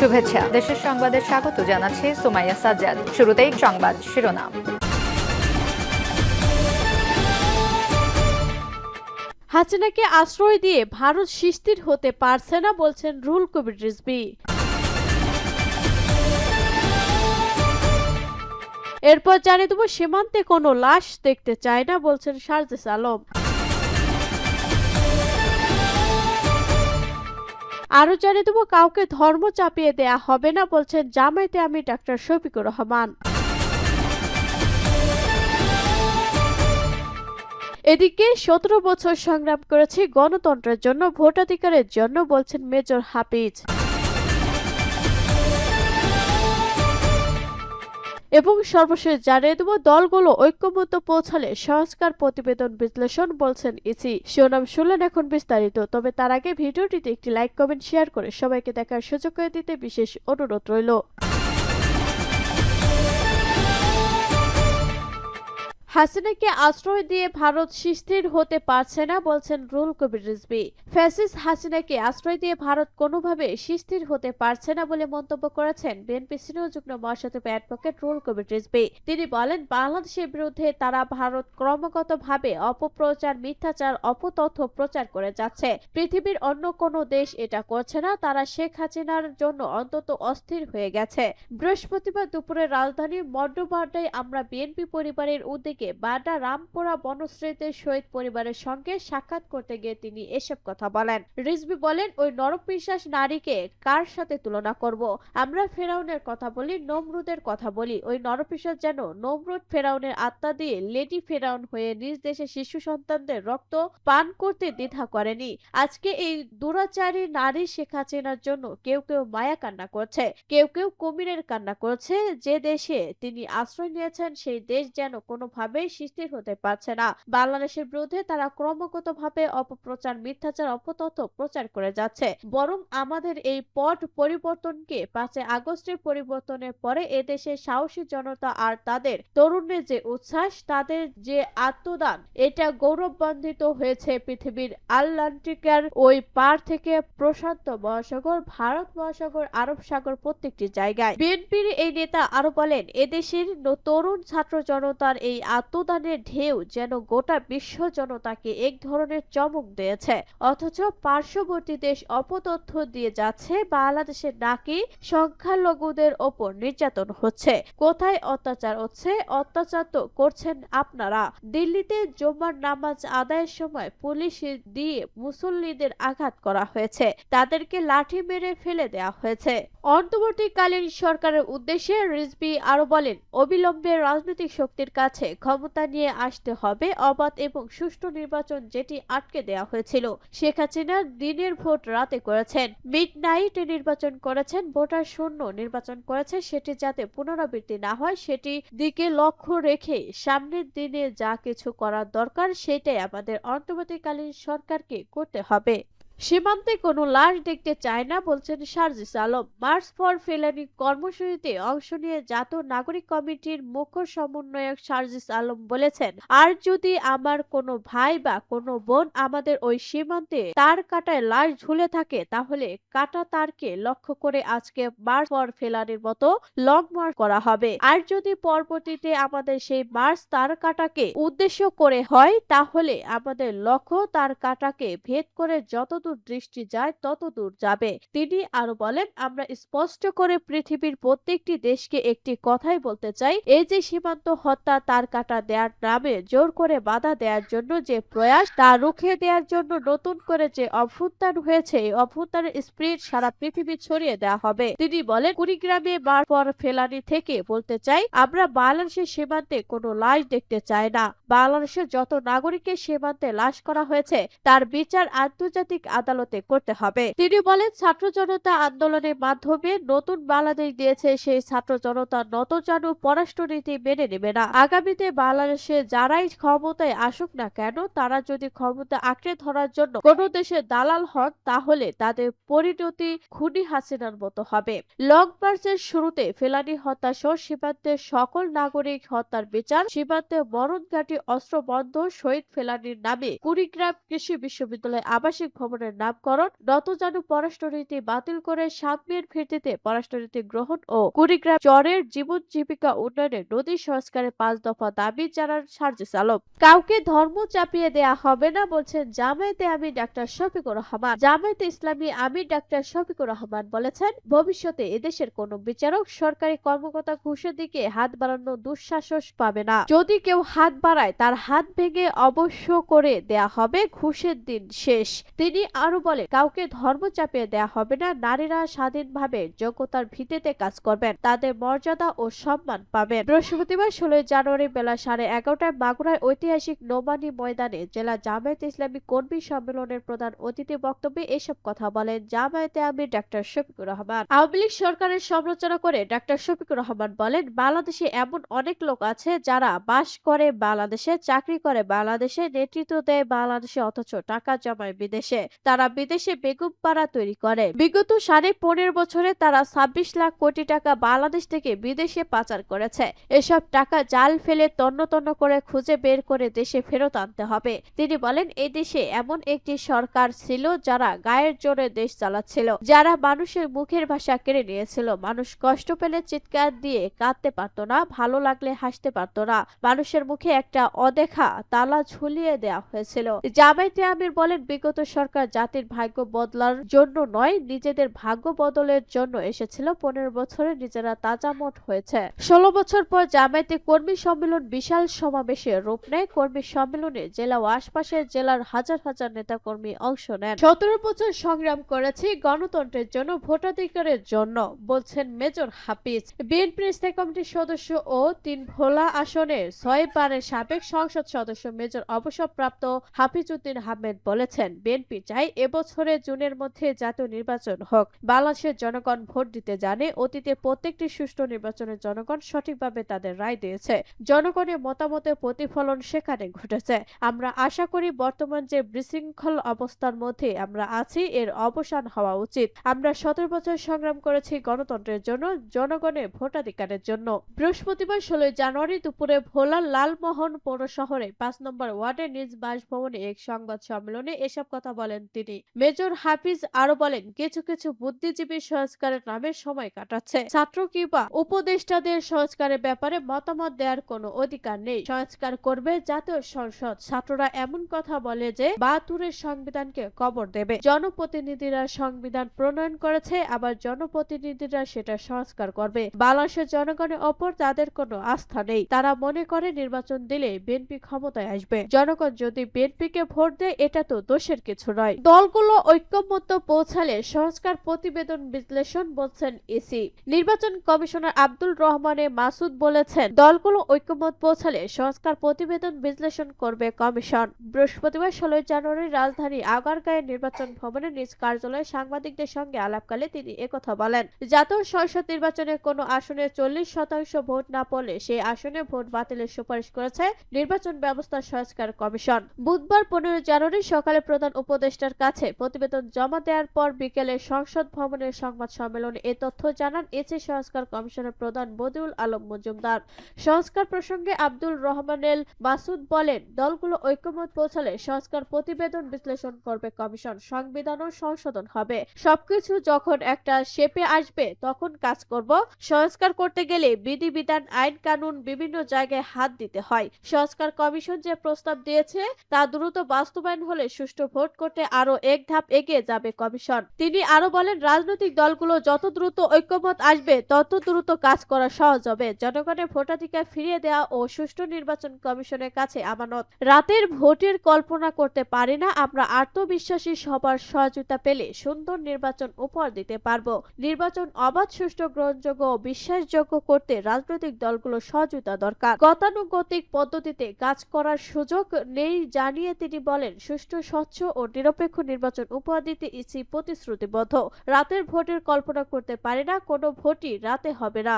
শুভেচ্ছা। দেশের সংবাদে স্বাগত জানাচ্ছি সুমাইয়া সাজ্জাদ। শুরুতেই সংবাদ শিরোনাম। হাসিনাকে আশ্রয় দিয়ে ভারত শিস্তির হতে পারছে না বলছেন রুল কবির রিজভি। এরপর জানিয়ে দেবো, সীমান্তে কোনো লাশ দেখতে চায় না বলছেন সার্জিস আলম। আরও জানিয়ে দেবো, কাউকে ধর্ম চাপিয়ে দেয়া হবে না বলছেন জামাইতে আমি ডাক্তার শফিকুর রহমান। এদিকে সতেরো বছর সংগ্রাম করেছি গণতন্ত্রের জন্য, ভোটাধিকারের জন্য বলছেন মেজর হাফিজ। এবং সর্বশেষ জানিয়ে দেব, দলগুলো ঐক্যমত্য পৌঁছালে সংস্কার প্রতিবেদন বিশ্লেষণ বলছেন ইসি। শিরোনাম শুনলেন এখন বিস্তারিত, তবে তার আগে ভিডিওটিতে একটি লাইক, কমেন্ট, শেয়ার করে সবাইকে দেখার সুযোগ করে দিতে বিশেষ অনুরোধ রইল। হাসিনাকে আশ্রয় দিয়ে ভারত শিস্থির হতে পারছে না বলছেন রুল কবির রিজভি। ফ্যাসিস হাসিনাকে আশ্রয় দিয়ে ভারত কোনোভাবে শিস্থির হতে পারছে না বলে মন্তব্য করেছেন বিএনপি সিনিয়র যুগ্ম মহাসচিব অ্যাডভোকেট রুল কবির রিজভি। তিনি বলেন, বাংলাদেশের বিরুদ্ধে তারা ভারত ক্রমাগতভাবে অপপ্রচার, মিথ্যাচার, অপতথ্য প্রচার করে যাচ্ছে। পৃথিবীর অন্য কোনো দেশ এটা করছে না, তারা শেখ হাসিনার জন্য অন্তত অস্থির হয়ে গেছে। বৃহস্পতিবার দুপুরে রাজধানীর মড্ডবাড্ডায় আমরা বিএনপি পরিবারের উদ্যোগে বাড্ডা রামপুরা বনশ্রীতে শহীদ পরিবারের সঙ্গে সাক্ষাৎ করতে গিয়ে তিনি এসব কথা বলেন। রিজবি বলেন, ওই নরপিশ্বাস নারীকে কার সাথে তুলনা করব? আমরা ফেরাউনের কথা বলি, নমরুদের কথা বলি। ওই নরপিশ্বাস যেন নমরুদ ফেরাউনের আত্মা দিয়ে লেডি ফেরাউন হয়ে নিজ দেশে শিশু সন্তানদের রক্ত পান করতে দ্বিধা করেনি। আজকে এই দুরাচারী নারী শেখ হাসিনার জন্য কেউ কেউ মায়া কান্না করছে, কেউ কেউ কুমিরের কান্না করছে। যে দেশে তিনি আশ্রয় নিয়েছেন, সেই দেশ যেন কোনোভাবেই স্থির হতে পারছে না। বাংলাদেশের বিরুদ্ধে তারা ক্রমাগতভাবে অপপ্রচার, মিথ্যাচার, অপতথ্য প্রচার করে যাচ্ছে। বরং আমাদের এই পট পরিবর্তনকে পাঁচই আগস্টের পরিবর্তনের পরে এদেশের সাহসী জনতা আর তাদের তরুণের যে উচ্ছ্বাস, তাদের যে আত্মদান, এটা গৌরববন্ধিত হয়েছে পৃথিবীর আটলান্টিকার ওই পার থেকে প্রশান্ত মহাসাগর, ভারত মহাসাগর, আরব সাগর প্রত্যেকটি জায়গায়। বিএনপির এই নেতা আরও বলেন এদেশের তরুণ ছাত্র জনতার এই আত্মদানের ঢেউ যেন গোটা বিশ্ব জনতাকে এক ধরনের চমক দিয়েছে। অথচ পার্শ্ববর্তী দেশ অপতথ্য দিয়ে যাচ্ছে, বাংলাদেশের নাকি সংখ্যালঘুদের ওপর নির্যাতন হচ্ছে। কোথায় অত্যাচার হচ্ছে, অত্যাচার তো করছেন আপনারা। দিল্লিতে জুম্মার নামাজ আদায়ের সময় পুলিশ দিয়ে মুসল্লিদের আঘাত করা হয়েছে। তাদেরকে লাঠি মেরে ফেলে দেওয়া হয়েছে। অন্তর্বর্তীকালীন সরকারের উদ্দেশ্যে রিজবি আরও বলেন, অবিলম্বে রাজনৈতিক শক্তির কাছে ক্ষমতা নিয়ে আসতে হবে অবাধ এবং সুষ্ঠু নির্বাচন যেটি আটকে দেওয়া হয়েছিল। শেখ হাসিনা দিনের ভোট রাতে করেছেন। মিড নাইট নির্বাচন করেছেন, ভোটার শূন্য নির্বাচন করেছে সেটি যাতে পুনরাবৃত্তি না হয়, সেটি দিকে লক্ষ্য রেখে সামনের দিনে যা কিছু করার দরকার, সেটাই আমাদের অন্তর্বর্তীকালীন সরকারকে করতে হবে। সীমান্তে কোনো লাশ দেখতে চায় না বলছেন সার্জিস আলম। মার্চ ফর ফেলানি কর্মসূচিতে অংশ নিয়ে জাতীয় নাগরিক কমিটির মুখ্য সমন্বয়ক সার্জিস আলম বলেছেন, আর যদি আমার কোনো ভাই বা কোনো বোন আমাদের ওই সীমান্তে তার কাটায় লাশ ঝুলে থাকে, তাহলে কাটা তারকে লক্ষ্য করে আজকে মার্চ ফর ফেলানির মতো লং মার্চ করা হবে। আর যদি পরবর্তীতে আমাদের সেই মার্চ তার কাটাকে উদ্দেশ্য করে হয়, তাহলে আমাদের লক্ষ্য তার কাটাকে ভেদ করে যতদূর দৃষ্টি যায় তত দূর যাবে। তিনি আরও বলেন, আমরা স্পষ্ট করে পৃথিবীর প্রত্যেকটি দেশকে একটি কথাই বলতে চাই, এই যে সীমান্ত হত্যা, তার কাটা দেওয়ার নামে জোর করে বাধা দেওয়ার জন্য যে প্রয়াস, তা রুখে দেওয়ার জন্য নতুন করে যে অভ্যুত্থান হয়েছে, এই অভ্যুত্থানের স্প্রিট সারা পৃথিবী ছড়িয়ে দেওয়া হবে। তিনি বলেন, কুড়িগ্রামে বার পর ফেলানি থেকে বলতে চাই, আমরা বাংলাদেশের সীমান্তে কোনো লাশ দেখতে চাই না। বাংলাদেশের যত নাগরিকের সীমান্তে লাশ করা হয়েছে, তার বিচার আন্তর্জাতিক আদালতে করতে হবে। তিনি বলেন, ছাত্র জনতা আন্দোলনের মাধ্যমে নতুন বাংলাদেশ দিয়েছে, সেই ছাত্র জনতা নতজানু পররাষ্ট্রনীতি মেনে নেবে না। আগামীতে বাংলাদেশে যারাই ক্ষমতায় আসুক না কেন, তারা যদি ক্ষমতা আঁকড়ে ধরার জন্য কোনো দেশের দালাল হন, তাহলে তাদের পরিণতি খুনি হাসিনার মতো হবে। লং মার্চের শুরুতে ফেলানি হত্যা সহ সীমান্তের সকল নাগরিক হত্যার বিচার, সীমান্তে মরণঘাটি অস্ত্র বন্ধ, শহীদ ফেলানির নামে কুড়িগ্রাম কৃষি বিশ্ববিদ্যালয় আবাসিক ভবন ভবনের নামকরণ, নতজানু পররাষ্ট্রনীতি বাতিল করে সাম্যের ভিত্তিতে পররাষ্ট্রনীতি গ্রহণ ও কুড়িগ্রাম চরের জীবন জীবিকা উন্নয়নে নদী সংস্কারের পাঁচ দফা দাবি জানান সার্জিস আলম। কাউকে ধর্ম চাপিয়ে দেয়া হবে না বলছেন জামায়াতে আমি ডাক্তার শফিকুর রহমান। জামায়াতে ইসলামী আমি ডাক্তার শফিকুর রহমান বলেছেন, ভবিষ্যতে এদেশের কোনো বিচারক সরকারি কর্মকর্তা ঘুষের দিকে হাত বাড়ানো দুঃশাসস পাবে না। যদি কেউ হাত বাড়ায়, তার হাত ভেঙে অবশ্য করে দেয়া হবে ঘুষের দিন শেষ। তিনি আরও বলেন কাউকে ধর্ম চাপিয়ে দেয়া হবে না। নারীরা স্বাধীনভাবে যোগ্যতার ভিত্তিতে কাজ করবেন। তাদের মর্যাদা ও সম্মান পাবেন। বৃহস্পতিবার ষোলোই জানুয়ারি বেলা সাড়ে এগারোটায় মাগুরায় ঐতিহাসিক নোমানি ময়দানে জেলা জামায়াত ইসলামী কর্মী সম্মেলনের প্রধান অতিথি বক্তব্যে এসব কথা বলেন জামায়াতে আমির ডাক্তার শফিকুর রহমান। আওয়ামী লীগ সরকারের সমালোচনা করে ডাক্তার শফিকুর রহমান বলেন, বাংলাদেশে এমন অনেক লোক আছে যারা বাস করে বাংলাদেশে, চাকরি করে বাংলাদেশে, নেতৃত্ব দেয় বাংলাদেশে, অথচ টাকা জমায় বিদেশে। তারা বিদেশে বেগুন পাড়া তৈরি করে। বিগত সাড়ে পনেরো বছরে তারা ছাব্বিশ লাখ কোটি টাকা বাংলাদেশ থেকে বিদেশে পাচার করেছে। এসব টাকা জাল ফেলে তন্ন তন্ন করে খুঁজে বের করে দেশে ফেরত আনতে হবে। তিনি বলেন এই দেশে এমন একটি সরকার ছিল যারা গায়ের জোরে দেশ চালাচ্ছিল, যারা মানুষের মুখের ভাষা কেড়ে নিয়েছিল। মানুষ কষ্ট পেলে চিৎকার দিয়ে কাঁদতে পারতো না, ভালো লাগলে হাসতে পারতো না। মানুষের মুখে একটা অদেখা তালা ঝুলিয়ে দেওয়া হয়েছিল। জামায়াতে আমির বলেন, বিগত সরকার জাতির ভাগ্য বদলার জন্য নয়, নিজেদের ভাগ্য বদলের জন্য এসেছিল পনেরো বছরে নিজেরা তাজা মোট হয়েছে। ষোলো বছর পর জামায়াতে কর্মী সম্মেলন বিশাল সমাবেশে রূপ নেয়। কর্মী সম্মেলনে জেলা ও আশপাশের জেলার হাজার হাজার নেতাকর্মী অংশ নেন। সতেরো বছর সংগ্রাম করেছি গণতন্ত্রের জন্য, ভোটাধিকারের জন্য, বলছেন মেজর হাফিজ। বিএনপির স্থায়ী কমিটির সদস্য ও তিন ভোলা আসনের ছয় বারের সাবেক সংসদ সদস্য মেজর অবসরপ্রাপ্ত হাফিজ উদ্দিন আহমেদ বলেছেন, বিএনপি চাই এবছরে জুনের মধ্যে জাতীয় নির্বাচন হোক। বাংলাদেশের জনগণ ভোট দিতে জানে, অতীতে প্রত্যেকটি সুষ্ঠু নির্বাচনের জনগণ সঠিকভাবে তাদের রায় দিয়েছে। জনগণের মতামতের প্রতিফলন সেখানে ঘটেছে। আমরা আশা করি, বর্তমান যে বিশৃঙ্খল অবস্থার মধ্যে আমরা আছি, এর অবসান হওয়া উচিত। আমরা সতেরো বছর সংগ্রাম করেছি গণতন্ত্রের জন্য, জনগণের ভোটাধিকারের জন্য। বৃহস্পতিবার ষোলোই জানুয়ারি দুপুরে ভোলার লালমোহন পৌর শহরে পাঁচ নম্বর ওয়ার্ডে নিজ বাসভবনে এক সংবাদ সম্মেলনে এসব কথা বলেন তিনি। মেজর হাফিজ আরও বলেন, কিছু কিছু বুদ্ধিজীবী সংস্কারের নামে সময় কাটাচ্ছে। ছাত্র কিংবা উপদেষ্টাদের সংস্কারের ব্যাপারে মতামত দেওয়ার কোনো অধিকার নেই। সংস্কার করবে জাতীয় সংসদ। ছাত্ররা এমন কথা বলে যে বাহাত্তরের সংবিধানকে কবর দেবে। জনপ্রতিনিধিরা সংবিধান প্রণয়ন করেছে, আবার জনপ্রতিনিধিরা সেটা সংস্কার করবে। বাংলাদেশের জনগণের ওপর তাদের কোনো আস্থা নেই। তারা মনে করে নির্বাচন দিলে বিএনপি ক্ষমতায় আসবে। জনগণ যদি বিএনপিকে ভোট দেয়, এটা তো দোষের কিছু নয়। দলগুলো ঐক্যমত্য পৌঁছালে সংস্কার প্রতিবেদন বিশ্লেষণ বলছেন ইসি। নির্বাচন কমিশনার আব্দুল রহমানে মাসুদ বলেছেন, দলগুলো ঐক্যমত পৌঁছালে সংস্কার প্রতিবেদন বিশ্লেষণ করবে কমিশন। বৃহস্পতিবার ষোলোই জানুয়ারি রাজধানী আগারগাঁয়ের নির্বাচন ভবনে নিজ কার্যালয়ে সাংবাদিকদের সঙ্গে আলাপকালে তিনি একথা বলেন, জাতীয় সংসদ নির্বাচনে কোনো আসনে চল্লিশ শতাংশ ভোট না পড়লে সেই আসনে ভোট বাতিলের সুপারিশ করেছে নির্বাচন ব্যবস্থা সংস্কার কমিশন। বুধবার পনেরো জানুয়ারি সকালে প্রধান উপদেষ্টার কাছে প্রতিবেদন জমা দেওয়ার পর বিকেলে সংসদ ভবনের সংবাদ সম্মেলনে এ তথ্য জানান এসি সংস্কার কমিশনের প্রধান বদিউল আলম মজুমদার। সংস্কার প্রসঙ্গে আব্দুল রহমানেল মাসুদ বলেন, দলগুলো ঐক্যমত পৌঁছালে সংস্কার প্রতিবেদন বিশ্লেষণ করবে কমিশন সংবিধানও সংশোধন হবে। সবকিছু যখন একটা শেপে আসবে, তখন কাজ করব। সংস্কার করতে গেলে বিধিবিধান আইন, কানুন বিভিন্ন জায়গায় হাত দিতে হয়। সংস্কার কমিশন যে প্রস্তাব দিয়েছে, তা দ্রুত বাস্তবায়ন হলে সুষ্ঠু ভোট করতে আরও এক ধাপ এগিয়ে যাবে কমিশন। তিনি আরও বলেন, রাজনৈতিক দলগুলো যত দ্রুত ঐক্যমত আসবে, তত দ্রুত কাজ করা সহজ হবে। জনগণের ভোটাধিকার ফিরিয়ে দেওয়া ও সুষ্ঠু নির্বাচন কমিশনের কাছে আমানত। রাতের ভোটের কল্পনা করতে পারি না, আমরা আত্মবিশ্বাসী সবার সহযোগিতা পেলে সুন্দর নির্বাচন উপহার দিতে পারব। নির্বাচন অবাধ, সুষ্ঠু, গ্রহণযোগ্য ও বিশ্বাসযোগ্য করতে রাজনৈতিক দলগুলো সহযোগিতা দরকার। গতানুগতিক পদ্ধতিতে কাজ করার সুযোগ নেই জানিয়ে তিনি বলেন, সুষ্ঠু, স্বচ্ছ ও নিরপেক্ষ নির্বাচন উপহার দিতে ইসি প্রতিশ্রুতিবদ্ধ। রাতের ভোটের কল্পনা করতে পারে না, কোনো ভোটই রাতে হবে না।